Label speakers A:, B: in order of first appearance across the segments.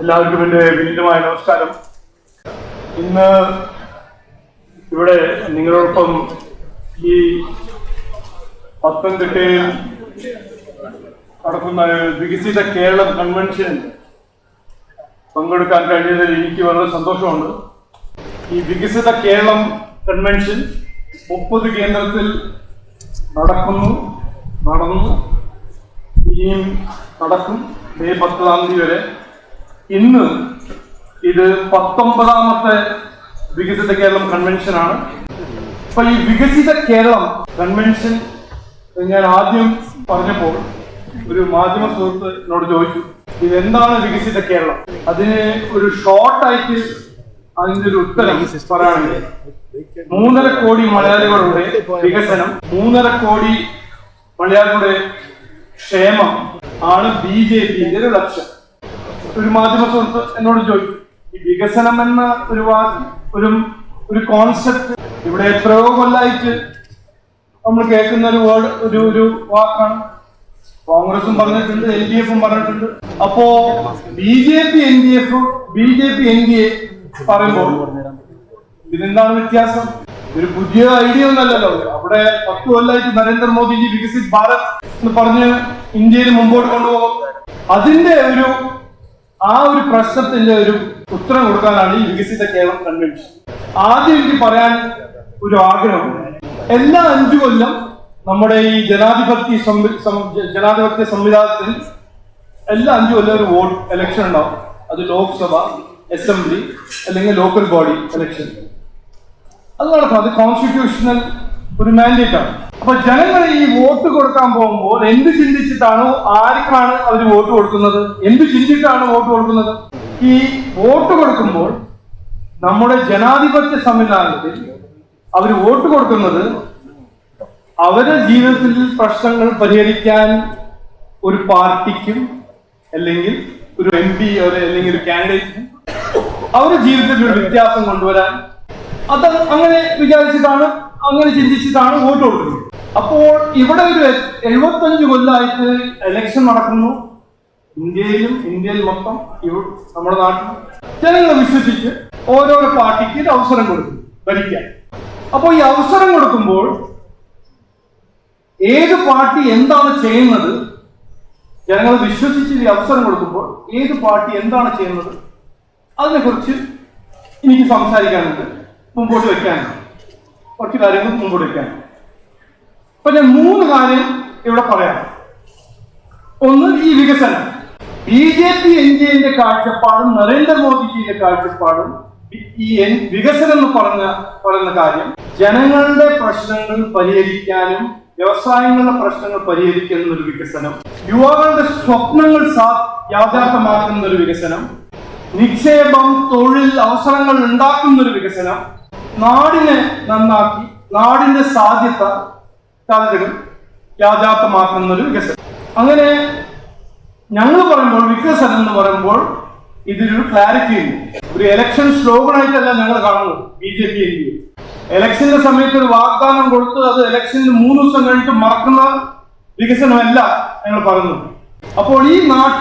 A: എല്ലാവർക്കും എന്റെ വിനീതമായ നമസ്കാരം. ഇന്ന് ഇവിടെ നിങ്ങളോടൊപ്പം ഈ പത്തനംതിട്ടയിൽ നടക്കുന്ന വികസിത കേരളം കൺവെൻഷൻ പങ്കെടുക്കാൻ കഴിഞ്ഞതിൽ എനിക്ക് വളരെ സന്തോഷമുണ്ട് ഈ വികസിത കേരളം കൺവെൻഷൻ മുപ്പത് കേന്ദ്രത്തിൽ നടക്കുന്നു നടന്നു ഇനിയും നടക്കും. മെയ് പത്താം തീയതി വരെ. ഇന്ന് ഇത് പത്തൊമ്പതാമത്തെ വികസിത കേരളം കൺവെൻഷൻ ആണ്. അപ്പൊ ഈ വികസിത കേരളം കൺവെൻഷൻ ഞാൻ ആദ്യം പറഞ്ഞപ്പോൾ ഒരു മാധ്യമ സുഹൃത്ത് എന്നോട് ചോദിച്ചു ഇതെന്താണ് വികസിത കേരളം? അതിന് ഒരു ഷോർട്ടായിട്ട് അതിന്റെ ഒരു ഉത്തരം പറയുകയാണെങ്കിൽ മൂന്നര കോടി മലയാളികളുടെ വികസനം മൂന്നര കോടി മലയാളികളുടെ ക്ഷേമം ആണ് ബി ജെ പിന്റെ ഒരു ലക്ഷ്യം. ഒരു മാധ്യമ സുഹൃത്ത് എന്നോട് ചോദിച്ചു ഈ വികസനം എന്ന ഒരു ഒരു ഒരു കോൺസെപ്റ്റ് ഇവിടെ എത്രയോ കൊല്ലായിട്ട് നമ്മൾ കേൾക്കുന്ന ഒരു വേർഡ് ഒരു ഒരു വാക്കാണ്. കോൺഗ്രസും പറഞ്ഞിട്ടുണ്ട് എൽ ഡി എഫും പറഞ്ഞിട്ടുണ്ട്. അപ്പോ B J P N D F B J P N D A പറയുമ്പോൾ ഇതിനെന്താണ് വ്യത്യാസം? ഒരു പുതിയ ഐഡിയ ഒന്നല്ലല്ലോ. അവിടെ പത്ത് കൊല്ലായിട്ട് നരേന്ദ്രമോദിജി വികസിത് ഭാരത് എന്ന് പറഞ്ഞ് ഇന്ത്യയിൽ മുമ്പോട്ട് കൊണ്ടുപോകും. അതിന്റെ ഒരു ആ ഒരു പ്രശ്നത്തിന്റെ ഒരു ഉത്തരം കൊടുക്കാനാണ് ഈ വികസിത കേരളം കൺവെൻഷൻ ആദ്യം എനിക്ക് പറയാൻ ഒരു ആഗ്രഹമുണ്ട് എല്ലാ അഞ്ചു കൊല്ലം നമ്മുടെ ഈ ജനാധിപത്യ ജനാധിപത്യ സംവിധാനത്തിൽ എല്ലാ അഞ്ചു കൊല്ലം ഒരു വോട്ട് ഇലക്ഷൻ ഉണ്ടാവും. അത് ലോക്സഭ അസംബ്ലി അല്ലെങ്കിൽ ലോക്കൽ ബോഡി ഇലക്ഷൻ അത് നടക്കും അത് കോൺസ്റ്റിറ്റ്യൂഷണൽ ഒരു മാൻഡേറ്റ് ആണ്. അപ്പൊ ജനങ്ങൾ ഈ വോട്ട് കൊടുക്കാൻ പോകുമ്പോൾ എന്ത് ചിന്തിച്ചിട്ടാണ് ആർക്കാണ് അവർ വോട്ട് കൊടുക്കുന്നത്? എന്ത് ചിന്തിച്ചിട്ടാണ് വോട്ട് കൊടുക്കുന്നത്? ഈ വോട്ട് കൊടുക്കുമ്പോൾ നമ്മുടെ ജനാധിപത്യ സംവിധാനത്തിൽ അവർ വോട്ട് കൊടുക്കുന്നത് അവരുടെ ജീവിതത്തിൽ പ്രശ്നങ്ങൾ പരിഹരിക്കാൻ ഒരു പാർട്ടിക്കും അല്ലെങ്കിൽ ഒരു എം പി അല്ലെങ്കിൽ ഒരു കാൻഡിഡേറ്റിനും അവരുടെ ജീവിതത്തിൽ ഒരു വ്യത്യാസം കൊണ്ടുവരാൻ അത് അങ്ങനെ വിചാരിച്ചിട്ടാണ് അങ്ങനെ ചിന്തിച്ചിട്ടാണ് വോട്ട് കൊടുക്കുന്നത്. അപ്പോൾ ഇവിടെ ഒരു എഴുപത്തഞ്ച് കൊല്ലമായിട്ട് ഇലക്ഷൻ നടക്കുന്നു. ഇന്ത്യയിലും ഇന്ത്യയിൽ മൊത്തം നമ്മുടെ നാട്ടിൽ ജനങ്ങൾ വിശ്വസിച്ച് ഓരോരോ പാർട്ടിക്ക് ഒരു അവസരം കൊടുക്കും ഭരിക്കാൻ. അപ്പോൾ ഈ അവസരം കൊടുക്കുമ്പോൾ ഏത് പാർട്ടി എന്താണ് ചെയ്യുന്നത്? ജനങ്ങൾ വിശ്വസിച്ച് ഈ അവസരം കൊടുക്കുമ്പോൾ ഏത് പാർട്ടി എന്താണ് ചെയ്യുന്നത്? അതിനെക്കുറിച്ച് എനിക്ക് സംസാരിക്കാനുണ്ട്. മുമ്പോട്ട് വെക്കാനുണ്ട് കുറച്ച് കാര്യങ്ങൾ മുമ്പോട്ട് വെക്കാൻ. അപ്പൊ ഞാൻ മൂന്ന് കാര്യം ഇവിടെ പറയാം. ഒന്ന് ഈ വികസനം. B J P N D എന്റെ കാഴ്ചപ്പാടും നരേന്ദ്രമോദിജിയുടെ കാഴ്ചപ്പാടും ഈ- വികസനം എന്ന് പറഞ്ഞ പറയുന്ന കാര്യം ജനങ്ങളുടെ പ്രശ്നങ്ങൾ പരിഹരിക്കാനും വ്യവസായങ്ങളുടെ പ്രശ്നങ്ങൾ പരിഹരിക്കുന്ന ഒരു വികസനം. യുവാക്കളുടെ സ്വപ്നങ്ങൾ യാഥാർത്ഥ്യമാക്കുന്ന ഒരു വികസനം. നിക്ഷേപം തൊഴിൽ അവസരങ്ങൾ ഉണ്ടാക്കുന്ന ഒരു വികസനം. നാടിനെ നന്നാക്കി നാടിന്റെ സാധ്യത സാധ്യതകൾ യാഥാർത്ഥ്യമാക്കുന്ന ഒരു വികസനം. അങ്ങനെ ഞങ്ങൾ പറയുമ്പോൾ വികസനം എന്ന് പറയുമ്പോൾ ഇതിനൊരു ക്ലാരിറ്റി ഉണ്ട് ഒരു ഇലക്ഷൻ സ്ലോഗനായിട്ടല്ല ഞങ്ങൾ കാണുന്നത് B J P N D ഇലക്ഷന്റെ സമയത്ത് ഒരു വാഗ്ദാനം കൊടുത്ത് അത് എലക്ഷന് മൂന്ന് ദിവസം കഴിഞ്ഞിട്ട് മറക്കുന്ന വികസനമല്ല ഞങ്ങൾ പറയുന്നത്. അപ്പോൾ ഈ നാട്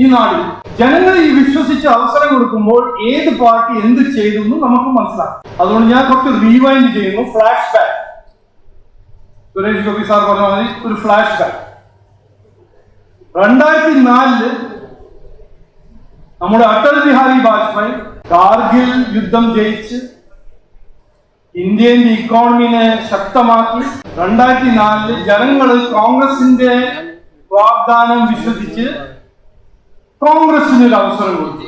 A: ഈ നാടിൽ ജനങ്ങൾ ഈ വിശ്വസിച്ച് അവസരം കൊടുക്കുമ്പോൾ ഏത് പാർട്ടി എന്ത് ചെയ്തു എന്ന് നമുക്ക് മനസ്സിലാക്കാം. അതുകൊണ്ട് ഞാൻ കുറച്ച് റീവൈൻഡ് ചെയ്യുന്നു. Flash back Suresh Gopi sir പറഞ്ഞ മാതിരി ഒരു ഫ്ലാഷ് ബാക്ക് രണ്ടായിരത്തി നാലിൽ നമ്മുടെ അടൽ ബിഹാരി വാജ്പേയി കാർഗിൽ യുദ്ധം ജയിച്ച് ഇന്ത്യൻ ഇക്കോണമിനെ ശക്തമാക്കി. രണ്ടായിരത്തി നാലിൽ ജനങ്ങൾ കോൺഗ്രസിന്റെ വാഗ്ദാനം വിശ്വസിച്ച് കോൺഗ്രസിന് ഒരു അവസരം കൊടുത്തു.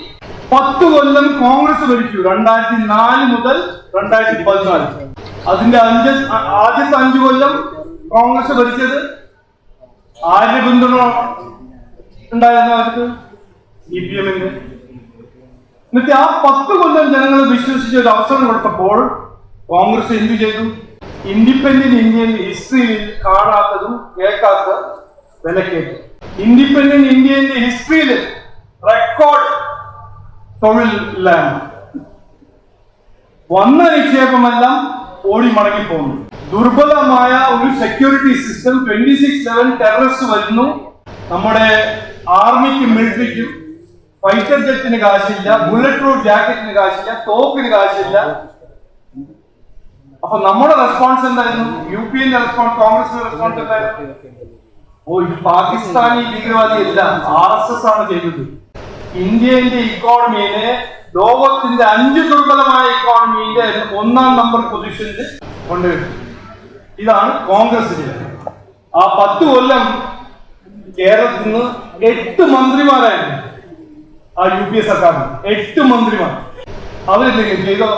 A: പത്ത് കൊല്ലം കോൺഗ്രസ് ഭരിച്ചു. രണ്ടായിരത്തി നാല് മുതൽ രണ്ടായിരത്തി പതിനാല് അതിന്റെ അഞ്ച് ആദ്യത്തെ അഞ്ചു കൊല്ലം കോൺഗ്രസ് ഭരിച്ചത് ആരുടെ പിന്തുണ ഉണ്ടായിരുന്നു അവർക്ക് സി പി എമ്മിന് എന്നിട്ട് ആ പത്ത് കൊല്ലം ജനങ്ങൾ വിശ്വസിച്ച ഒരു അവസരം കൊടുത്തപ്പോൾ കോൺഗ്രസ് എന്തു ചെയ്തു? ഇൻഡിപെൻഡന്റ് ഇന്ത്യൻ ഹിസ്റ്ററിയിൽ കാണാത്തതും കേൾക്കാത്ത വിലക്കേറ്റു. ഇൻഡിപെൻഡന്റ് ഇന്ത്യന്റെ ഹിസ്റ്ററിയിൽ റെക്കോർഡ് തൊഴിൽ ഇല്ലായ്മ വന്ന നിക്ഷേപമെല്ലാം ഓടി മടങ്ങി പോകുന്നു ദുർബലമായ ഒരു security system twenty six seven terrorist വരുന്നു. നമ്മുടെ ആർമിക്കും മിലിറ്ററിക്കും ഫൈറ്റർ ജെറ്റിന് കാശില്ല ബുള്ളറ്റ് പ്രൂഫ് ജാക്കറ്റിന് കാശില്ല തോക്കിന് കാശില്ല. അപ്പൊ നമ്മുടെ റെസ്പോൺസ് എന്തായിരുന്നു? യു പി എന്റെ റെസ്പോൺസ് കോൺഗ്രസിന്റെ റെസ്പോൺസ് എന്തായിരുന്നു? ഓ പാകിസ്ഥാനി ഭീകരവാദിയല്ല ആർ എസ് എസ് ആണ് ചെയ്തത്. ഇന്ത്യന്റെ ഇക്കോണമിയിലെ ലോകത്തിന്റെ അഞ്ച് ദുർബലമായ ഇക്കോണമിയിലെ ഒന്നാം നമ്പർ പൊസിഷനിൽ കൊണ്ടുവരുന്നത്. ഇതാണ് കോൺഗ്രസ് ചെയ്തത് ആ പത്ത് കൊല്ലം കേരളത്തിൽ നിന്ന് എട്ട് മന്ത്രിമാരായിരുന്നു. ആ യു പി എ സർക്കാരിന് എട്ട് മന്ത്രിമാർ. അവരെന്തെങ്കിലും ചെയ്തോ?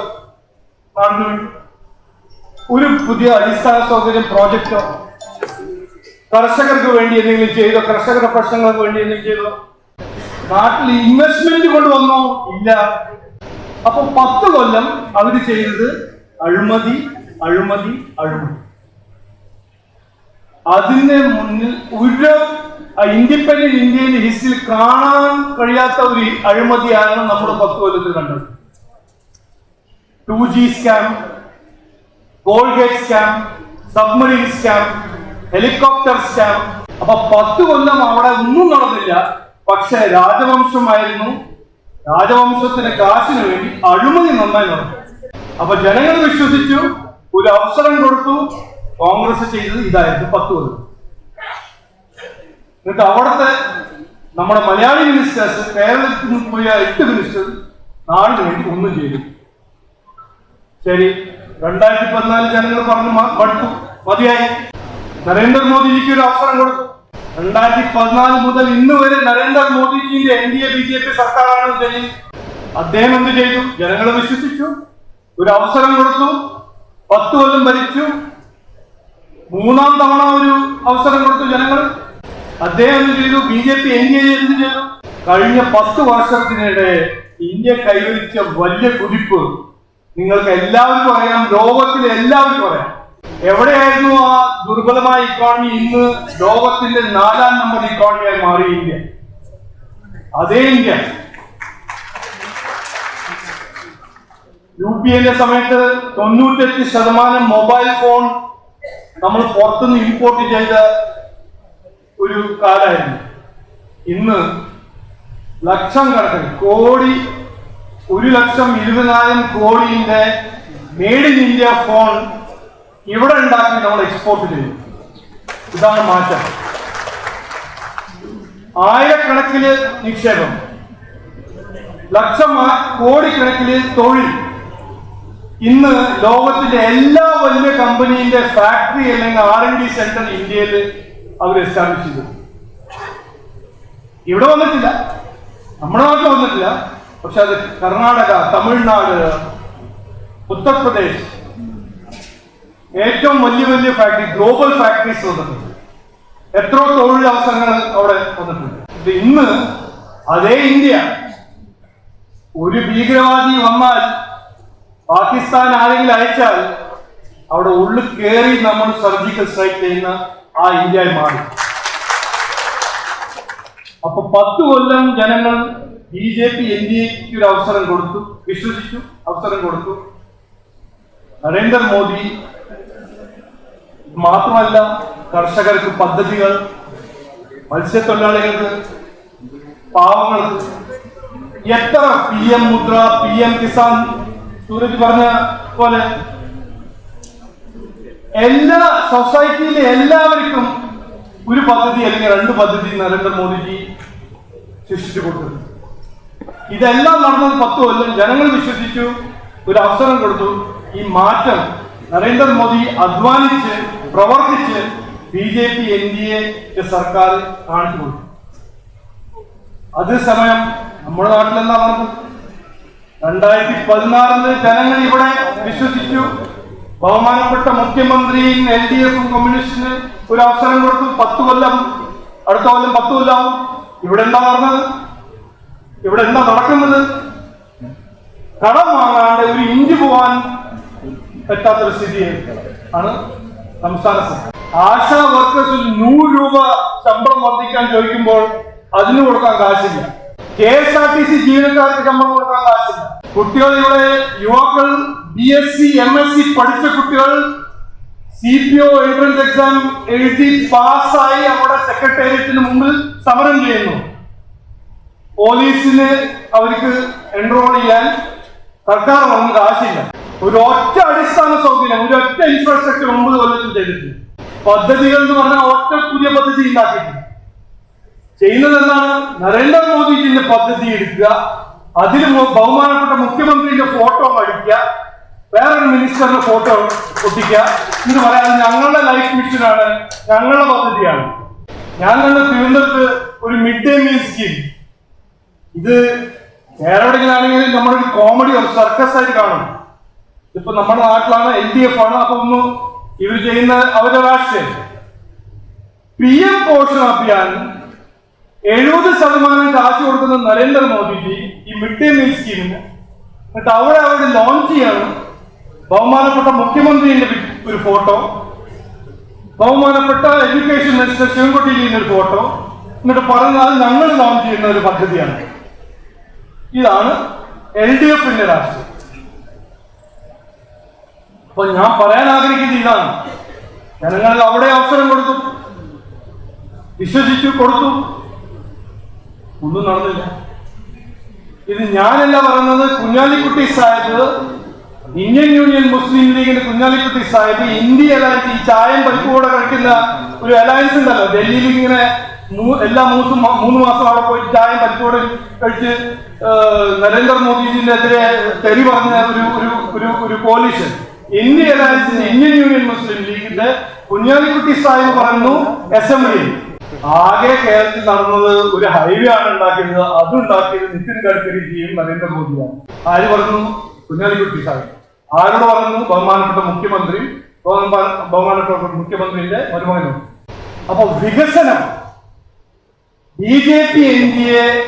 A: ഒരു പുതിയ അടിസ്ഥാന സൗകര്യം പ്രോജക്റ്റോ കർഷകർക്ക് വേണ്ടി എന്തെങ്കിലും ചെയ്തോ? കർഷകരുടെ പ്രശ്നങ്ങൾക്ക് വേണ്ടി എന്തെങ്കിലും ചെയ്തോ? നാട്ടിൽ ഇൻവെസ്റ്റ്മെന്റ് കൊണ്ടുവന്നോ? ഇല്ല. അപ്പൊ പത്ത് കൊല്ലം അവർ ചെയ്തത് അഴിമതി അഴിമതി അഴിമതി. അതിന് മുന്നിൽ ഒരു ഇൻഡിപെൻഡന്റ് ഇന്ത്യൻ ഹിസ്റ്ററിൽ കാണാൻ കഴിയാത്ത ഒരു അഴിമതിയാണ് നമ്മൾ പത്ത് കൊല്ലത്തിൽ കണ്ടത്. Two G scam Colgate scam submarine scam helicopter scam അപ്പൊ പത്ത് കൊല്ലം അവിടെ ഒന്നും നടന്നില്ല. പക്ഷെ രാജവംശമായിരുന്നു. രാജവംശത്തിന് കാശിന് വേണ്ടി അഴിമതി നന്നായി നടന്നു. അപ്പൊ ജനങ്ങൾ വിശ്വസിച്ചു ഒരു അവസരം കൊടുത്തു. കോൺഗ്രസ് ചെയ്തത് ഇതായിരുന്നു പത്ത് കൊല്ലം. എന്നിട്ട് അവിടുത്തെ നമ്മുടെ മലയാളി മിനിസ്റ്റേഴ്സ് കേരളത്തിൽ നിന്ന് പോയ എട്ട് മിനിസ്റ്റേഴ്സ് നാടിന് വേണ്ടി ഒന്നും ചെയ്തു. ശരി രണ്ടായിരത്തി പതിനാല് ജനങ്ങൾ പറഞ്ഞു മടുത്തു. മതിയായി. നരേന്ദ്രമോദിജിക്ക് ഒരു അവസരം കൊടുത്തു. രണ്ടായിരത്തി പതിനാല് മുതൽ ഇന്ന് വരെ നരേന്ദ്രമോദിജിന്റെ N D A B J P സർക്കാരാണ് ഡൽഹി അദ്ദേഹം എന്ത് ചെയ്തു? ജനങ്ങളെ വിശ്വസിച്ചു. ഒരു അവസരം കൊടുത്തു. പത്ത് കൊല്ലം ഭരിച്ചു. മൂന്നാം തവണ ഒരു അവസരം കൊടുത്തു ജനങ്ങൾ. അദ്ദേഹം എന്ത് ചെയ്തു? B J P N D A എന്ത് ചെയ്തു? കഴിഞ്ഞ പത്ത് വർഷത്തിനിടെ ഇന്ത്യ കൈവരിച്ച വലിയ കുതിപ്പ്. നിങ്ങൾക്ക് എല്ലാവർക്കും അറിയാം ലോകത്തിലെ എല്ലാവർക്കും അറിയാം. എവിടെയായിരുന്നു ആ ദുർബലമായ ഇക്കോണമി ഇന്ന് ലോകത്തിന്റെ നാലാം നമ്പർ ഇക്കോണമിയായി മാറി ഇന്ത്യ. അതേ ഇന്ത്യ. യു പി എന്റെ സമയത്ത് തൊണ്ണൂറ്റെട്ട് ശതമാനം മൊബൈൽ ഫോൺ നമ്മൾ പുറത്തുനിന്ന് ഇമ്പോർട്ട് ചെയ്ത ഒരു കാലമായിരുന്നു. ഇന്ന് ലക്ഷം കണക്കിന് കോടി ഒരു ലക്ഷം ഇരുപതിനായിരം കോടിയുടെ മേഡ് ഇൻ ഇന്ത്യ ഫോൺ ഇവിടെ ഉണ്ടാക്കി നമ്മൾ എക്സ്പോർട്ട് ചെയ്യും. ഇതാണ് മാറ്റം. ആയിരക്കണക്കിന് നിക്ഷേപം. ലക്ഷം കോടിക്കണക്കിന് തൊഴിൽ. ഇന്ന് ലോകത്തിന്റെ എല്ലാ വലിയ കമ്പനീന്റെ ഫാക്ടറി അല്ലെങ്കിൽ ആർ എൻ ഡി സെന്റർ ഇന്ത്യയിൽ അവർ എസ്റ്റാബ്ലിഷ് ചെയ്തു. ഇവിടെ വന്നിട്ടില്ല. നമ്മുടെ നാട്ടിൽ വന്നിട്ടില്ല. പക്ഷെ അത് കർണാടക തമിഴ്നാട് ഉത്തർപ്രദേശ് ഏറ്റവും വലിയ വലിയ ഫാക്ടറി ഗ്ലോബൽ ഫാക്ടറീസ് വന്നിട്ടുണ്ട്. എത്ര തൊഴിലവസരങ്ങൾ അവിടെ വന്നിട്ടുണ്ട്. ഇന്ന് അതേ ഇന്ത്യ ഒരു ഭീകരവാദി വന്നാൽ പാകിസ്ഥാൻ ആരെങ്കിലും അയച്ചാൽ അവിടെ ഉള്ളിൽ കയറി നമ്മൾ സർജിക്കൽ സ്ട്രൈക്ക് ചെയ്യുന്ന ആ ഇന്ത്യ മാറി. അപ്പൊ പത്ത് കൊല്ലം ജനങ്ങൾ B J P N D എക്ക് ഒരു അവസരം കൊടുത്തു വിശ്വസിച്ചു അവസരം കൊടുത്തു. നരേന്ദ്രമോദി മാത്രമല്ല കർഷകർക്ക് പദ്ധതികൾ മത്സ്യത്തൊഴിലാളികൾക്ക് പാവങ്ങൾക്ക്. എത്ര P M Mudra P M Kisan Suraj പറഞ്ഞ പോലെ എല്ലാ സൊസൈറ്റിയിലെ എല്ലാവർക്കും ഒരു പദ്ധതി അല്ലെങ്കിൽ രണ്ട് പദ്ധതി നരേന്ദ്രമോദിജി സൃഷ്ടിച്ചു കൊടുത്തു ഇതെല്ലാം നടന്നത് പത്ത് കൊല്ലം ജനങ്ങൾ വിശ്വസിച്ചു ഒരു അവസരം കൊടുത്തു. ഈ മാറ്റം നരേന്ദ്രമോദി അധ്വാനിച്ച് പ്രവർത്തിച്ച് B J P N D A സർക്കാർ കാണിച്ചു കൊടുത്തു. അതേസമയം നമ്മുടെ നാട്ടിലെന്താ പറഞ്ഞു? രണ്ടായിരത്തി പതിനാറിൽ ജനങ്ങൾ ഇവിടെ വിശ്വസിച്ചു. ബഹുമാനപ്പെട്ട മുഖ്യമന്ത്രിയും എൽ ഡി എഫും കമ്മ്യൂണിസ്റ്റിന് ഒരു അവസരം കൊടുത്തു. പത്ത് കൊല്ലം അടുത്ത കൊല്ലം പത്ത് കൊല്ലാവും. ഇവിടെ എന്താ നടന്നത്? ഇവിടെ എന്താ നടക്കുന്നത്? കടം വാങ്ങാണ്ട് ഒരു ഇഞ്ച് പോവാൻ പറ്റാത്തൊരു സ്ഥിതി ആണ് സംസ്ഥാന സർക്കാർ. ആശാ വർക്കേഴ്സിൽ നൂറ് രൂപ ശമ്പളം വർദ്ധിക്കാൻ ചോദിക്കുമ്പോൾ അതിന് കൊടുക്കാൻ കാശില്ല. K S R T C ജീവനക്കാർക്ക് ശമ്പളം കൊടുക്കാൻ കാശില്ല. കുട്ടികൾ ഇവിടെ യുവാക്കൾ B S C M S C പഠിച്ച കുട്ടികൾ C P O entrance exam എഴുതി പാസ്സായി അവിടെ സെക്രട്ടേറിയറ്റിന് മുമ്പിൽ സമരം ചെയ്യുന്നു. പോലീസിന് അവർക്ക് എൻറോൾ ചെയ്യാൻ സർക്കാർ ഒന്നും ആശയില്ല ഒരു ഒറ്റ അടിസ്ഥാന സൗകര്യം ഒരു ഒറ്റ ഇൻഫ്രാസ്ട്രക്ചർ ഒമ്പത് കൊല്ലത്തിൽ ചെയ്തിട്ടില്ല. പദ്ധതികൾ എന്ന് പറഞ്ഞാൽ ഒറ്റ പുതിയ പദ്ധതി ഉണ്ടാക്കിയിട്ടില്ല. ചെയ്യുന്നത് എന്താണ്? നരേന്ദ്രമോദിജിന്റെ പദ്ധതി എടുക്കുക അതിൽ ബഹുമാനപ്പെട്ട മുഖ്യമന്ത്രിയുടെ ഫോട്ടോ അടിക്കുക വേറൊരു മിനിസ്റ്ററിന്റെ ഫോട്ടോ ഒട്ടിക്കുക. എന്ന് പറയാൻ ഞങ്ങളുടെ ലൈഫ് മിഷനാണ് ഞങ്ങളുടെ പദ്ധതിയാണ്. ഞാൻ തന്നെ തിരുവനന്തപുരത്ത് ഒരു മിഡ് ഡേ മീൽ സ്കീം ഇത് വേറെ എവിടെയെങ്കിലും ആണെങ്കിൽ നമ്മളൊരു കോമഡി സർക്കസ് ആയിട്ട് കാണും. ഇപ്പൊ നമ്മുടെ നാട്ടിലാണ് എൽ ഡി എഫ് ആണ്. അപ്പൊ ഒന്ന് ഇവർ ചെയ്യുന്ന അവരുടെ രാഷ്ട്രീയം പി എം പോഷൺ അഭിയാൻ എഴുപത് ശതമാനം കാശ് കൊടുക്കുന്ന നരേന്ദ്രമോദിജി ഈ മിഡ് ഡേ മീൽ സ്കീമിന്. എന്നിട്ട് അവിടെ അവിടെ ലോഞ്ച് ചെയ്യാണ് ബഹുമാനപ്പെട്ട മുഖ്യമന്ത്രിയുടെ ഒരു ഫോട്ടോ. ബഹുമാനപ്പെട്ട എഡ്യൂക്കേഷൻ മിനിസ്റ്റർ ശിവൻകുട്ടിയിൽ ഒരു ഫോട്ടോ. എന്നിട്ട് പറഞ്ഞാൽ ഞങ്ങൾ ലോഞ്ച് ചെയ്യുന്ന ഒരു പദ്ധതിയാണ്. ഇതാണ് എൽ ഡി എഫിന്റെ രാഷ്ട്രീയം. അപ്പൊ ഞാൻ പറയാൻ ആഗ്രഹിക്കുന്നില്ല ഇതാണ് ജനങ്ങൾ അവിടെ അവസരം കൊടുത്തു. വിശ്വസിച്ചു കൊടുത്തു. ഒന്നും നടന്നില്ല. ഇത് ഞാനല്ല പറയുന്നത് Kunhalikutty Sahib Indian Union Muslim ലീഗിന്റെ കുഞ്ഞാലിക്കുട്ടി സാഹിബ് ഇന്ത്യ അലയൻസ് ഈ ചായം പരിപ്പൂടെ കഴിക്കുന്ന ഒരു അലയൻസ് ഉണ്ടല്ലോ. ഡൽഹിയിൽ ഇങ്ങനെ എല്ലാ മൂന്നും മൂന്ന് മാസം അവിടെ പോയി ചായം പരിപ്പൂടെ കഴിച്ച് മോദിജിന്റെ നരേന്ദ്രമോദിജിനെതിരെ തെറി പറഞ്ഞ ഒരു ഒരു ഒരു കോalition ഇന്ത്യ അലയൻസിന്റെ ഇന്ത്യൻ യൂണിയൻ മുസ്ലിം ലീഗിന്റെ കുഞ്ഞാലിക്കുട്ടി സാഹിബ് പറഞ്ഞു അസംബ്ലി ആകെ കേരളത്തിൽ നടന്നത് ഒരു ഹൈവേ ആണ് ഉണ്ടാക്കിയത്. അത് ഉണ്ടാക്കിയത് നിതിൻ ഗഡ്കരിജിയും നരേന്ദ്രമോദിയാണ് ആര് പറഞ്ഞു? കുഞ്ഞാലിക്കുട്ടി സാഹിബ്. ആരോട് പറഞ്ഞു? ബഹുമാനപ്പെട്ട മുഖ്യമന്ത്രി ബഹുമാന- ബഹുമാനപ്പെട്ട മുഖ്യമന്ത്രിയുടെ മരുമകനും. അപ്പൊ വികസനം B J P N D A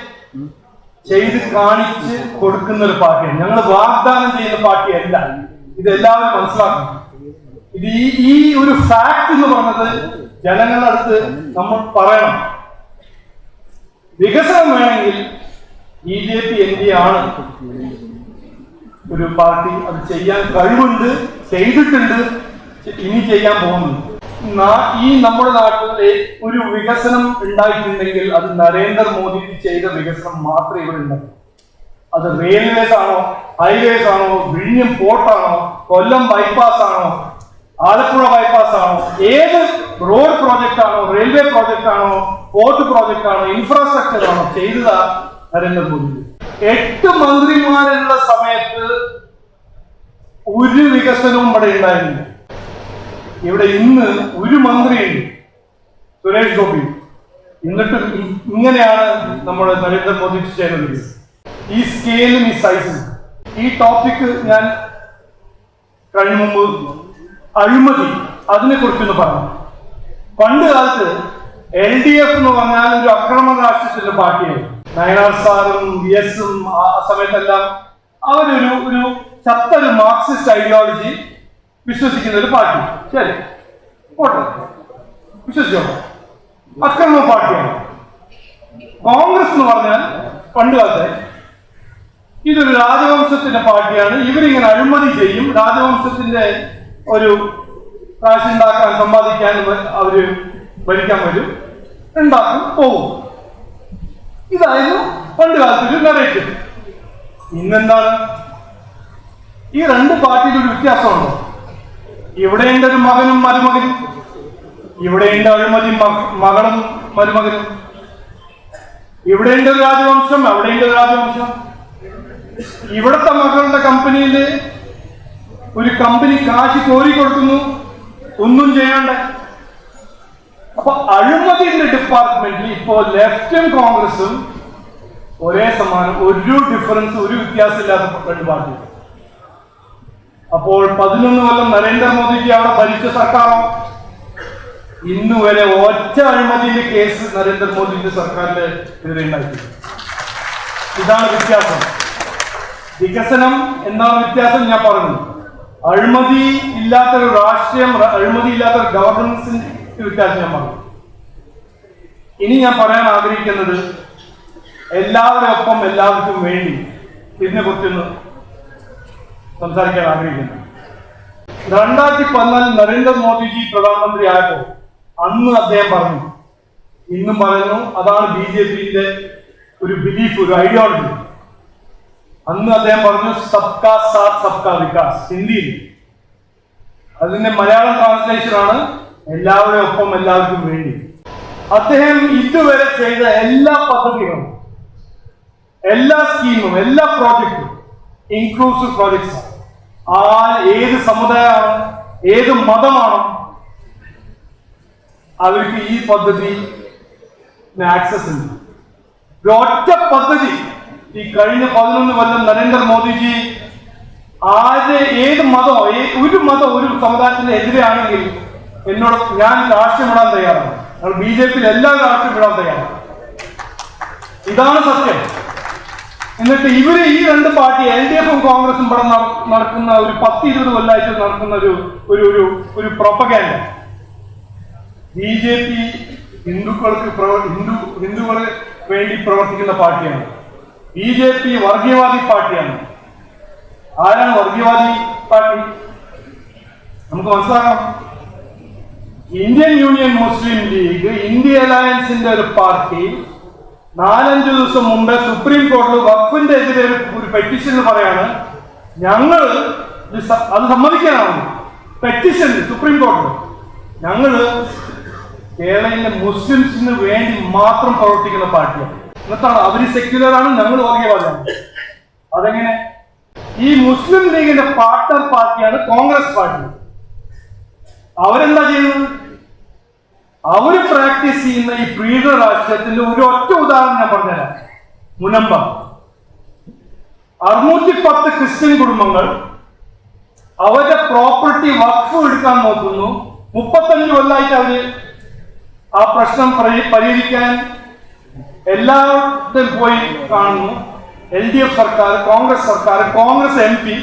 A: ചെയ്ത് കാണിച്ച് കൊടുക്കുന്ന ഒരു പാർട്ടിയാണ്. ഞങ്ങൾ വാഗ്ദാനം ചെയ്യുന്ന പാർട്ടിയല്ല. ഇത് എല്ലാവരും മനസ്സിലാക്കണം. ഇത് ഈ ഈ ഒരു ഫാക്ട് എന്ന് പറഞ്ഞത് ജനങ്ങളുടെ അടുത്ത് നമ്മൾ പറയണം. വികസനം വേണമെങ്കിൽ B J P N D ആണ് ഒരു പാർട്ടി അത് ചെയ്യാൻ കഴിവുണ്ട് ചെയ്തിട്ടുണ്ട് ഇനി ചെയ്യാൻ പോകുന്നു ഈ നമ്മുടെ നാട്ടിലെ ഒരു വികസനം ഉണ്ടായിട്ടുണ്ടെങ്കിൽ അത് നരേന്ദ്രമോദി ചെയ്ത വികസനം മാത്രമേ ഇവിടെ ഉണ്ടാകൂ അത് റെയിൽവേസ് ആണോ ഹൈവേസ് ആണോ വിഴിഞ്ഞം പോർട്ടാണോ കൊല്ലം ബൈപ്പാസ് ആണോ ആലപ്പുഴ ബൈപ്പാസ് ആണോ ഏത് റോഡ് പ്രോജക്റ്റ് ആണോ റെയിൽവേ പ്രോജക്റ്റ് ആണോ പോർട്ട് പ്രോജക്റ്റ് ആണോ ഇൻഫ്രാസ്ട്രക്ചർ ആണോ ചെയ്തതാ നരേന്ദ്രമോദി? എട്ട് മന്ത്രിമാരുള്ള സമയത്ത് ഒരു വികസനവും ഇവിടെ ഉണ്ടായിരുന്നു ഇവിടെ ഇന്ന് ഒരു മന്ത്രിയുണ്ട് സുരേഷ് ഗോപി. എന്നിട്ട് ഇങ്ങനെയാണ് നമ്മൾ നരേന്ദ്രമോദി ചെയ്യുന്നത് ഈ സ്കെയിലും ഈ സൈസും ഈ ടോപ്പിക് ഞാൻ കഴിഞ്ഞ മുമ്പ് അഴിമതി അതിനെ കുറിച്ചൊന്ന് പറഞ്ഞു. പണ്ട് കാലത്ത് എൽ ഡി എഫ് എന്ന് പറഞ്ഞാൽ ഒരു അക്രമ രാഷ്ട്രത്തിന്റെ പാർട്ടിയായിരുന്നു നയനാർ സാറും വി എസും ആ സമയത്തെല്ലാം അവരൊരു ഒരു ചത്തൊരു മാർക്സിസ്റ്റ് ഐഡിയോളജി വിശ്വസിക്കുന്ന ഒരു പാർട്ടി. ശരി. പോട്ടെ. വിശ്വസിച്ചോ? അക്രമ പാർട്ടിയാണ് കോൺഗ്രസ് എന്ന് പറഞ്ഞാൽ പണ്ട് കാലത്തെ ഇതൊരു രാജവംശത്തിന്റെ പാർട്ടിയാണ്. ഇവരിങ്ങനെ അഴിമതി ചെയ്യും. രാജവംശത്തിന്റെ ഒരു കാശുണ്ടാക്കാൻ സമ്പാദിക്കാൻ അവർ ഭരിക്കാൻ വരും. ഉണ്ടാക്കും പോകും. ഇതായിരുന്നു പണ്ട് കാലത്ത് ഒരു നറേറ്റീവ് ഇന്നെന്താണ്? ഈ രണ്ട് പാർട്ടിയിൽ ഒരു വ്യത്യാസമുണ്ടോ. ഇവിടെയുണ്ട് ഒരു മകനും മരുമകനും. ഇവിടെയുണ്ട് അഴിമതി മക- മകളും മരുമകനും. ഇവിടെയുണ്ട് ഒരു രാജവംശം അവിടെയുണ്ട് ഒരു രാജവംശം. ഇവിടത്തെ മക്കളുടെ കമ്പനിയിൽ ഒരു കമ്പനി കാശ് കോരി കൊടുക്കുന്നു. ഒന്നും ചെയ്യാണ്ട്. അപ്പൊ അഴിമതിന്റെ ഡിപ്പാർട്ട്മെന്റിൽ ഇപ്പോ ലെഫ്റ്റും കോൺഗ്രസും ഒരേ സമാനം ഒരു ഡിഫറൻസ് ഒരു വ്യത്യാസമില്ലാത്ത രണ്ട് പാർട്ടി അപ്പോൾ പതിനൊന്ന് കൊല്ലം നരേന്ദ്രമോദിക്ക് അവിടെ ഭരിച്ച സർക്കാരോ? ഇന്ന് വരെ ഒറ്റ അഴിമതിന്റെ കേസ് നരേന്ദ്രമോദിന്റെ സർക്കാരിന്റെ എതിരെ ഉണ്ടാക്കി ഇതാണ് വ്യത്യാസം. വികസനം എന്ന വ്യത്യാസം ഞാൻ പറഞ്ഞു അഴിമതി ഇല്ലാത്തൊരു രാഷ്ട്രീയം അഴിമതി ഇല്ലാത്തൊരു ഗവർണൻസിന്റെ വ്യത്യാസം ഞാൻ പറഞ്ഞു ഇനി ഞാൻ പറയാൻ ആഗ്രഹിക്കുന്നത് എല്ലാവരൊപ്പം എല്ലാവർക്കും വേണ്ടി ഇതിനെ കുറിച്ചൊന്ന് സംസാരിക്കാൻ ആഗ്രഹിക്കുന്നു. രണ്ടായിരത്തി പതിനാലിൽ നരേന്ദ്രമോദിജി പ്രധാനമന്ത്രി ആയപ്പോൾ അന്ന് അദ്ദേഹം പറഞ്ഞു ഇന്നും പറയുന്നു അതാണ് ബി ജെ പിന്റെ ഒരു ബിലീഫ് ഒരു ഐഡിയോളജി അന്ന് അദ്ദേഹം പറഞ്ഞു സബ്കാ സാത്ത് സബ്കാ വികാസ്. ഹിന്ദിയിൽ. അതിന്റെ മലയാളം ട്രാൻസ്ലേഷൻ ആണ് എല്ലാവരുടെ ഒപ്പം എല്ലാവർക്കും വേണ്ടി. അദ്ദേഹം ഇതുവരെ ചെയ്ത എല്ലാ പദ്ധതികളും എല്ലാ സ്കീമും എല്ലാ പ്രോജക്റ്റും ഇൻക്ലൂസീവ് പ്രോജക്ട്സ് ആ ഏത് സമുദായമാണ് ഏത് മതമാണ് അവർക്ക് ഈ പദ്ധതി ആക്സസ് ഉണ്ട്. ഒറ്റ പദ്ധതി ഈ കഴിഞ്ഞ പതിനൊന്ന് കൊല്ലം നരേന്ദ്രമോദിജി ആര് ഏത് മതം ഒരു മതം ഒരു സമുദായത്തിന്റെ എതിരെയാണെങ്കിൽ എന്നോട് ഞാൻ രാഷ്ട്രീയം വിടാൻ തയ്യാറാണ്. ബി ജെ പിയിൽ എല്ലാ രാഷ്ട്രീയം വിടാൻ തയ്യാറാണ്. ഇതാണ് സത്യം. എന്നിട്ട് ഇവർ ഈ രണ്ട് പാർട്ടി എൽ ഡി എഫും കോൺഗ്രസും ഇവിടെ നടക്കുന്ന ഒരു പത്ത് ഇരുപത് കൊല്ലമായിട്ട് നടക്കുന്ന ഒരു ഒരു ഒരു ഒരു പ്രൊപ്പഗാൻഡ ബി ജെ പി ഹിന്ദുക്കൾക്ക് ഹിന്ദു ഹിന്ദുക്കളെ വേണ്ടി പ്രവർത്തിക്കുന്ന പാർട്ടിയാണ്. ബി ജെ പി വർഗീയവാദി പാർട്ടിയാണ്. ആരാണ് വർഗീയവാദി പാർട്ടി? നമുക്ക് മനസ്സിലാക്കാം. Indian Union Muslim League India അലയൻസിന്റെ ഒരു പാർട്ടി നാലഞ്ച് ദിവസം മുമ്പേ സുപ്രീം കോടതി വഖഫിന്റെ എതിരെ ഒരു- പെറ്റീഷൻ പറയാണ് ഞങ്ങൾ അത് സമ്മതിക്കാനാണ്. പെറ്റീഷൻ സുപ്രീം കോടതി. ഞങ്ങൾ കേരളയിലെ മുസ്ലിംസിന് വേണ്ടി മാത്രം പ്രവർത്തിക്കുന്ന പാർട്ടിയാണ്. എന്നിട്ടാണ് അവർ സെക്യുലർ ആണ് ഞങ്ങൾ വർഗീയവാദിയാണ്. അതെങ്ങനെ? ഈ മുസ്ലിം ലീഗിന്റെ പാർട്ണർ പാർട്ടിയാണ് കോൺഗ്രസ് പാർട്ടി. അവരെന്താ ചെയ്യുന്നത്? അവർ പ്രാക്ടീസ് ചെയ്യുന്ന ഈ പീഡ രാഷ്ട്രീയത്തിന്റെ ഒരു ഒറ്റ ഉദാഹരണം ഞാൻ പറഞ്ഞുതരാം. മുനമ്പ. അറുന്നൂറ്റി പത്ത് ക്രിസ്ത്യൻ കുടുംബങ്ങൾ അവരുടെ പ്രോപ്പർട്ടി വഖഫ് എടുക്കാൻ നോക്കുന്നു. മുപ്പത്തഞ്ച് കൊല്ലായിട്ട് അവർ ആ പ്രശ്നം പരിഹരിക്കാൻ എല്ലായിടത്തും പോയി കാണുന്നു. എൽ ഡി എഫ് സർക്കാർ കോൺഗ്രസ് സർക്കാർ കോൺഗ്രസ് എം പി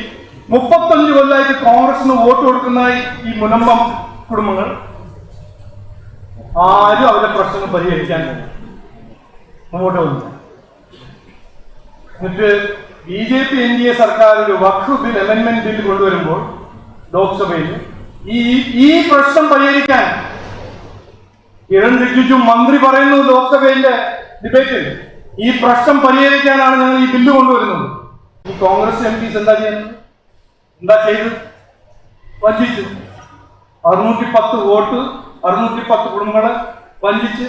A: മുപ്പത്തഞ്ച് കൊല്ലമായിട്ട് കോൺഗ്രസിന് വോട്ട് കൊടുക്കുന്ന ഈ- മുനമ്പം കുടുംബങ്ങൾ ആരും അവരുടെ പ്രശ്നങ്ങൾ പരിഹരിക്കാൻ മുമ്പോട്ട് വന്നു. എന്നിട്ട് B J P N D A സർക്കാർ ഒരു ബിൽ അമെന്റ്മെന്റ് ബിൽ കൊണ്ടുവരുമ്പോൾ ലോക്സഭയിൽ ഈ ഈ പ്രശ്നം പരിഹരിക്കാൻ കിരൺ റിജിജു മന്ത്രി പറയുന്നത് ലോക്സഭയിലെ ഡിബേറ്റിൽ ഈ പ്രശ്നം പരിഹരിക്കാനാണ് ഞങ്ങൾ ഈ ബില്ല് കൊണ്ടുവരുന്നത്. ഈ കോൺഗ്രസ് എം പിസ് എന്താ ചെയ്യുന്നത്? എന്താ ചെയ്തത് വഞ്ചിച്ചു. അറുന്നൂറ്റി പത്ത് വോട്ട് അറുന്നൂറ്റി പത്ത് കുടുംബങ്ങളെ വഞ്ചിച്ച്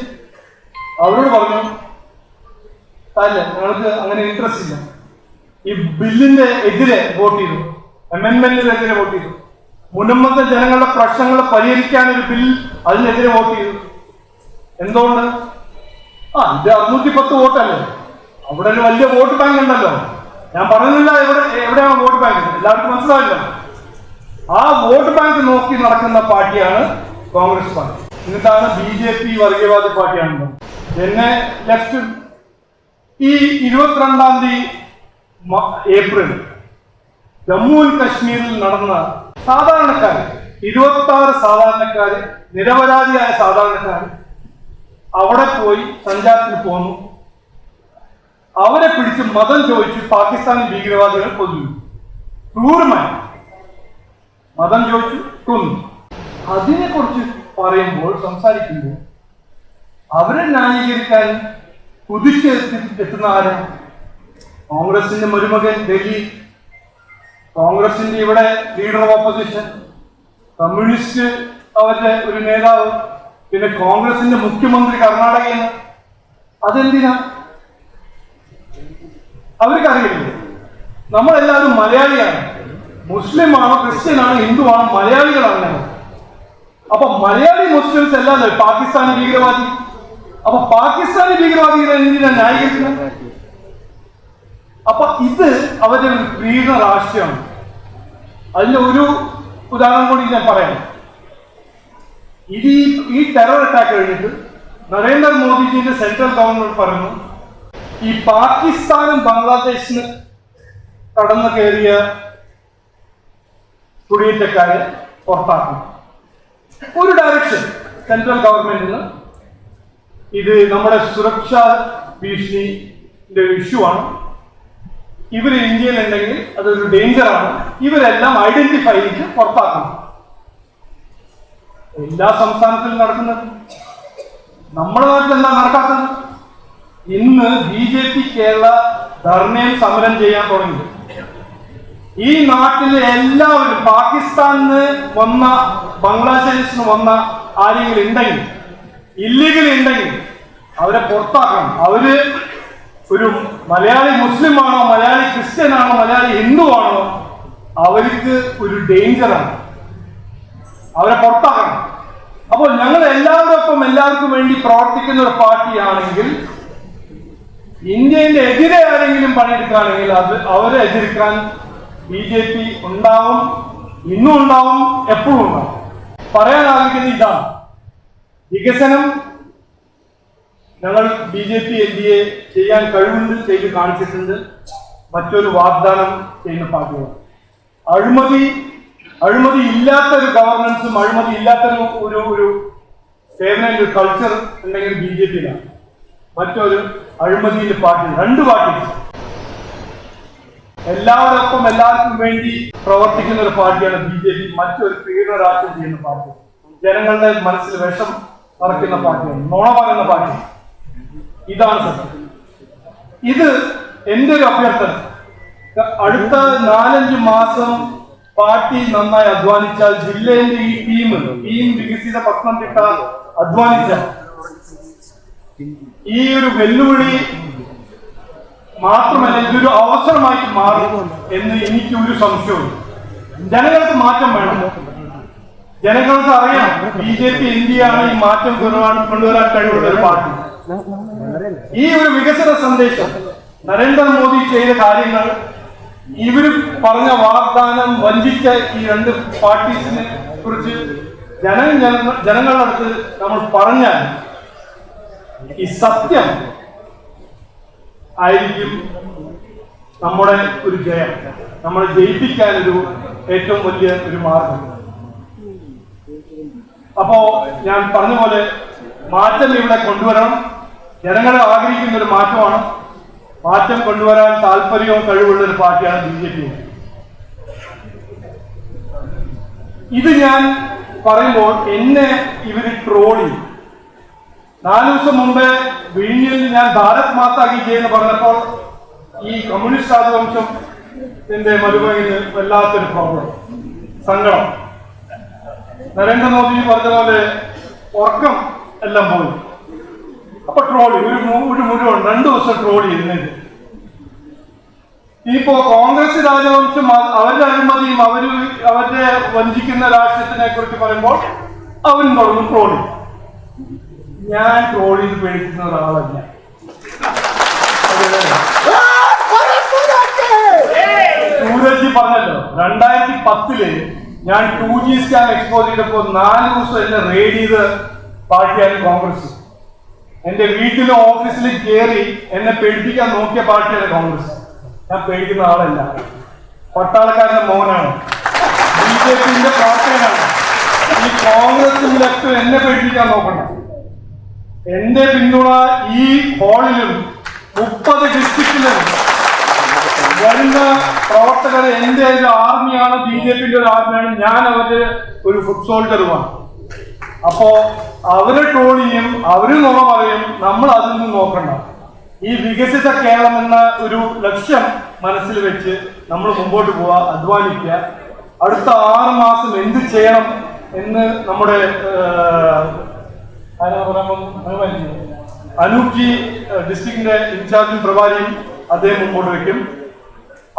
A: അവരോട് പറഞ്ഞു അല്ല ഞങ്ങൾക്ക് അങ്ങനെ ഇൻട്രസ്റ്റ് ഇല്ല. ഈ ബില്ലിന്റെ എതിരെ വോട്ട് ചെയ്തു. അമെന്മെന്റിനെതിരെ വോട്ട് ചെയ്തു. മുനമ്പത്തെ ജനങ്ങളുടെ പ്രശ്നങ്ങൾ പരിഹരിക്കാൻ ഒരു ബിൽ അതിനെതിരെ വോട്ട് ചെയ്തു. എന്തുകൊണ്ട്? ആ ഇത് അറുന്നൂറ്റി പത്ത് വോട്ടല്ലേ? അവിടെ ഒരു വലിയ വോട്ട് ബാങ്ക് ഉണ്ടല്ലോ. ഞാൻ പറഞ്ഞില്ല എവിടെ എവിടെയാണ് വോട്ട് ബാങ്ക്? എല്ലാവർക്കും മനസ്സിലാവില്ല? ആ വോട്ട് ബാങ്ക് നോക്കി നടക്കുന്ന പാർട്ടിയാണ് കോൺഗ്രസ് പാർട്ടി. എന്നിട്ടാണ് ബി ജെ പി വർഗീയവാദി പാർട്ടിയാണല്ലോ എന്നെ ലെഫ്റ്റ് ഈ ഇരുപത്തിരണ്ടാം തീയതി ഏപ്രിൽ ജമ്മു ആൻഡ് കശ്മീരിൽ നടന്ന സാധാരണക്കാർ ഇരുപത്തി ആറ് സാധാരണക്കാര് നിരപരാധിയായ സാധാരണക്കാർ അവിടെ പോയി സഞ്ചാരത്തിൽ പോന്നു. അവരെ പിടിച്ച് മതം ചോദിച്ച് പാകിസ്ഥാനി ഭീകരവാദികൾ കൊന്നു. ക്രൂരമായി. മതം ചോദിച്ചു കൊന്നു. അതിനെക്കുറിച്ച് പറയുമ്പോൾ സംസാരിക്കുമ്പോൾ അവരെ ന്യായീകരിക്കാൻ കുതിച്ചെത്തി എത്തുന്ന ആരാണ് കോൺഗ്രസിന്റെ മരുമകൻ ഡൽഹി കോൺഗ്രസിന്റെ ഇവിടെ ലീഡർ ഓഫ് ഓപ്പോസിഷൻ കമ്മ്യൂണിസ്റ്റ് അവരുടെ ഒരു നേതാവ് പിന്നെ കോൺഗ്രസിന്റെ മുഖ്യമന്ത്രി കർണാടകയിൽ നിന്ന് അതെന്തിനാ? അവർക്കറിയില്ലേ? നമ്മളെല്ലാവരും മലയാളിയാണ്. മുസ്ലിമാണോ ക്രിസ്ത്യനാണ് ഹിന്ദുവാണ് മലയാളികളാണ്. അപ്പൊ മലയാളി മുസ്ലിംസ് എല്ലാം പാകിസ്ഥാനി ഭീകരവാദി? അപ്പൊ പാകിസ്ഥാനി ഭീകരവാദികളെ എന്തിനാ ന്യായീകരിക്കുന്നത് അപ്പൊ ഇത് അവരുടെ ഒരു പ്രീണ രാഷ്ട്രീയമാണ്. അതിന്റെ ഒരു ഉദാഹരണം കൂടി ഞാൻ പറയാം. ഇത് ഈ ടെറർ അറ്റാക്ക് കഴിഞ്ഞിട്ട് നരേന്ദ്രമോദിജിന്റെ സെൻട്രൽ ഗവൺമെന്റ് പറഞ്ഞു ഈ പാകിസ്ഥാനും ബംഗ്ലാദേശിന് കടന്നു കയറിയ കുടിയേറ്റക്കാരെ പുറത്താക്കും ഒരു ഡയറക്ഷൻ സെൻട്രൽ ഗവൺമെന്റിന് ഇത് നമ്മുടെ സുരക്ഷാ ഭീഷണിന്റെ ഇഷ്യൂ ആണ്. ഇവർ ഇന്ത്യയിൽ ഉണ്ടെങ്കിൽ അതൊരു ഡേഞ്ചറാണ് ഇവരെല്ലാം ഐഡന്റിഫൈ ചെയ്ത് പുറത്താക്കണം എല്ലാ സംസ്ഥാനത്തിലും നടക്കുന്നത്. നമ്മുടെ നാട്ടിൽ എന്താ നടക്കാത്തത്? ഇന്ന് ബി ജെ പി കേരള ധർണയും സമരം ചെയ്യാൻ തുടങ്ങി. ഈ നാട്ടിലെ എല്ലാവരും പാകിസ്ഥാനിന്ന് വന്ന ബംഗ്ലാദേശിൽ നിന്ന് വന്ന ആരെങ്കിലും ഉണ്ടെങ്കിൽ ഇല്ലീഗൽ ഉണ്ടെങ്കിൽ അവരെ പുറത്താക്കണം. അവർ ഒരു മലയാളി മുസ്ലിം ആണോ മലയാളി ക്രിസ്ത്യൻ ആണോ മലയാളി ഹിന്ദു ആണോ അവർക്ക് ഒരു ഡേഞ്ചറാണ് അവരെ പുറത്താക്കണം. അപ്പോൾ ഞങ്ങൾ എല്ലാവരോടൊപ്പം എല്ലാവർക്കും വേണ്ടി പ്രവർത്തിക്കുന്ന ഒരു പാർട്ടിയാണെങ്കിൽ ഇന്ത്യന്റെ എതിരെ ആരെങ്കിലും പണിയെടുക്കുകയാണെങ്കിൽ അത് അവരെ എതിർക്കാൻ ബി ജെ പി ഉണ്ടാവും ഇന്നും ഉണ്ടാവും എപ്പോഴും ഉണ്ടാവും. പറയാൻ ആഗ്രഹിക്കുന്ന ഇതാണ്. വികസനം ഞങ്ങൾ B J P N D A ചെയ്യാൻ കഴിവുണ്ട് ചെയ്ത് കാണിച്ചിട്ടുണ്ട്. മറ്റൊരു വാഗ്ദാനം ചെയ്യുന്ന പാർട്ടികൾ അഴിമതി അഴിമതി ഇല്ലാത്ത ഒരു ഗവർണൻസും അഴിമതി ഇല്ലാത്തൊരു ഒരു ഒരു സേവന ഒരു കൾച്ചർ ഉണ്ടെങ്കിൽ ബി ജെ പിയിലാണ് മറ്റൊരു അഴിമതിന്റെ പാർട്ടി രണ്ട് പാർട്ടി എല്ലാവർക്കും എല്ലാവർക്കും വേണ്ടി പ്രവർത്തിക്കുന്ന ഒരു പാർട്ടിയാണ് ബി ജെ പി മറ്റൊരു പീഡന രാഷ്ട്രീയം ചെയ്യുന്ന പാർട്ടി. ജനങ്ങളുടെ മനസ്സിൽ വിഷം പറക്കുന്ന പാർട്ടിയാണ്. നുണ പറയുന്ന പാർട്ടി. ഇതാണ് സത്യം. ഇത് എന്റെ ഒരു അഭ്യർത്ഥന. അടുത്ത നാലഞ്ച് മാസം പാർട്ടി നന്നായി അധ്വാനിച്ചാൽ ജില്ലയിലെ ഈ ടീം ടീം വികസിത പത്തനംതിട്ട അധ്വാനിച്ചാൽ ഈ ഒരു വെല്ലുവിളി മാത്രമല്ല ഇതൊരു അവസരമായി മാറും എന്ന് എനിക്ക് ഒരു ജനങ്ങൾക്ക് മാറ്റം വേണം. ജനങ്ങൾക്ക് അറിയാം ബി ജെ പി ഇന്ത്യയാണ് ഈ മാറ്റം കൊണ്ടുവരാൻ കൊണ്ടുവരാൻ കഴിവുള്ള ഒരു പാർട്ടി. ഈ ഒരു വികസന സന്ദേശം നരേന്ദ്രമോദി ചെയ്ത കാര്യങ്ങൾ ഇവർ പറഞ്ഞ വാഗ്ദാനം വഞ്ചിച്ച ഈ രണ്ട് പാർട്ടീസിനെ കുറിച്ച് ജന- ജനങ്ങളുടെ അടുത്ത് നമ്മൾ പറഞ്ഞാൽ ഈ സത്യം ആയിരിക്കും നമ്മുടെ ഒരു ജയം. നമ്മളെ ജയിപ്പിക്കാൻ ഒരു ഏറ്റവും വലിയ ഒരു മാർഗം. അപ്പോ ഞാൻ പറഞ്ഞ പോലെ മാറ്റം ഇവിടെ കൊണ്ടുവരണം. ജനങ്ങളെ ആഗ്രഹിക്കുന്ന ഒരു മാറ്റമാണ്. മാറ്റം കൊണ്ടുവരാൻ താല്പര്യവും കഴിവുള്ള ഒരു പാർട്ടിയാണ് ബി ജെ പി. ഇത് ഞാൻ പറയുമ്പോൾ എന്നെ ഇവർ ട്രോളി നാല് ദിവസം മുമ്പ് വിഴിഞ്ഞിൽ ഞാൻ ഭാരത് മാതാ കി പറഞ്ഞപ്പോൾ ഈ കമ്മ്യൂണിസ്റ്റ് രാജവംശം എന്റെ മരുമകന് വല്ലാത്തൊരു പ്രോബ്ലം സങ്കടം. നരേന്ദ്രമോദി പറഞ്ഞ പോലെ ഉറക്കം എല്ലാം പോയി. അപ്പൊ ട്രോളി ഒരു ഒരു മുഴുവൻ രണ്ടു ദിവസം ട്രോളി ചെയ്യുന്നുണ്ട് ഇപ്പോ കോൺഗ്രസ് രാജവംശം അവരുടെ അഴിമതിയും അവർ അവരുടെ വഞ്ചിക്കുന്ന രാഷ്ട്രീയത്തിനെ കുറിച്ച് പറയുമ്പോൾ അവരും തുടങ്ങും ട്രോളി. ഞാൻ ട്രോളിയിൽ പേടിക്കുന്ന ഒരാളല്ല. സൂരജ് പറഞ്ഞല്ലോ രണ്ടായിരത്തി പത്തിൽ ഞാൻ ടു ജി സ്കാൻ എക്സ്പോസ് ചെയ്തപ്പോ നാല് ദിവസം എന്നെ റെയ്ഡ് ചെയ്ത് പാർട്ടിയാണ് കോൺഗ്രസ്. എന്റെ വീട്ടിലും ഓഫീസിലും കയറി എന്നെ പേടിപ്പിക്കാൻ നോക്കിയ പാർട്ടിയാണ് കോൺഗ്രസ്? ഞാൻ പേടിക്കുന്ന ആളല്ല. പട്ടാളക്കാരന്റെ മോനാണ്. ബി ജെ പിന്റെ പാർട്ടിയാണ്. ഈ കോൺഗ്രസും ലെഫ്റ്റും എന്നെ പേടിപ്പിക്കാൻ നോക്കണം. എന്റെ പിന്തുണ ഈ ഹോളിലും മുപ്പത് ഡിസ്ട്രിക്റ്റിലും വരുന്ന പ്രവർത്തകർ എന്റെ ഒരു ആർമിയാണ് ബി ജെ പിന്റെ ഒരു ആർമിയാണ് ഞാൻ അവരുടെ ഒരു ഫുഡ് സോൾജറുമാണ് അപ്പോ അവരെ ട്രോൾ ചെയ്യും അവർ നുണ പറയും നമ്മൾ അതിൽ നിന്ന് നോക്കണ്ട. ഈ വികസിത കേരളം എന്ന ഒരു ലക്ഷ്യം മനസ്സിൽ വെച്ച് നമ്മൾ മുമ്പോട്ട് പോവുക അധ്വാനിക്കുക. അടുത്ത ആറ് മാസം എന്ത് ചെയ്യണം എന്ന് നമ്മുടെ അനൂക്കി ഡിസ്ട്രിക്റ്റിന്റെ ഇൻചാർജും പ്രഭാരിയും അദ്ദേഹം മുമ്പോട്ട് വെക്കും.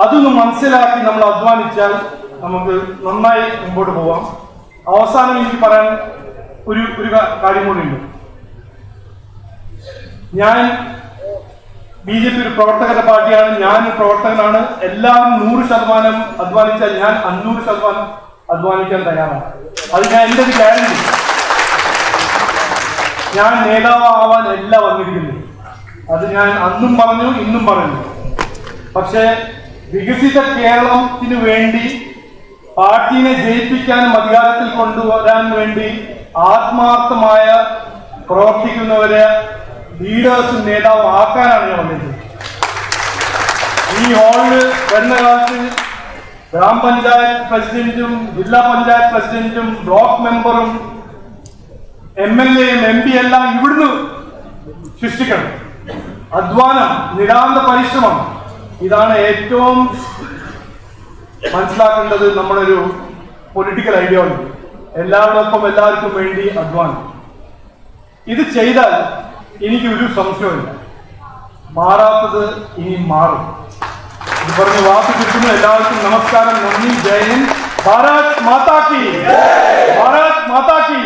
A: അതൊന്ന് മനസ്സിലാക്കി നമ്മൾ അധ്വാനിച്ചാൽ നമുക്ക് നന്നായി മുമ്പോട്ട് പോവാം. അവസാനം എനിക്ക് പറയാൻ ഒരു ഒരു കാര്യം കൂടിയുണ്ട്. ഞാൻ ബി ജെ പി ഒരു പ്രവർത്തകരുടെ പാർട്ടിയാണ്. ഞാൻ ഒരു പ്രവർത്തകനാണ്. എല്ലാം നൂറ് ശതമാനം അധ്വാനിച്ചാൽ ഞാൻ അഞ്ഞൂറ് ശതമാനം അധ്വാനിക്കാൻ തയ്യാറാണ്. അത് ഞാൻ എന്റെ ഒരു ഗ്യാരണ്ടി ഞാൻ നേതാവാവാൻ അല്ല വന്നിരിക്കുന്നു അത് ഞാൻ അന്നും പറഞ്ഞു ഇന്നും പറഞ്ഞു പക്ഷേ വികസിത കേരളത്തിന് വേണ്ടി പാർട്ടിനെ ജയിപ്പിക്കാനും അധികാരത്തിൽ കൊണ്ടുവരാൻ വേണ്ടി ആത്മാർത്ഥമായ പ്രവർത്തിക്കുന്നവരെ ലീഡേഴ്സും നേതാവും ആക്കാനാണ് ഞാൻ വന്നത് ഈ ഹോളിൽ വരുന്ന കാലത്ത് ഗ്രാമപഞ്ചായത്ത് പ്രസിഡന്റും ജില്ലാ പഞ്ചായത്ത് പ്രസിഡന്റും ബ്ലോക്ക് മെമ്പറും എം എൽ എയും എം പി എല്ലാം ഇവിടുന്ന് സൃഷ്ടിക്കണം. അധ്വാനം നിരാന്ത പരിശ്രമം. ഇതാണ് ഏറ്റവും മനസ്സിലാക്കേണ്ടത് നമ്മുടെ ഒരു പൊളിറ്റിക്കൽ ഐഡിയോളജി എല്ലാവരോടൊപ്പം എല്ലാവർക്കും വേണ്ടി അധ്വാനം ഇത് ചെയ്താൽ എനിക്ക് ഒരു സംശയമില്ല മാറാത്തത് ഇനി മാറും. പറഞ്ഞ് വാക്ക് കിട്ടുന്നു എല്ലാവർക്കും നമസ്കാരം. നന്ദി. ജയൻ ഭാരത് മാതാക്കി ഭാരത് മാതാക്കി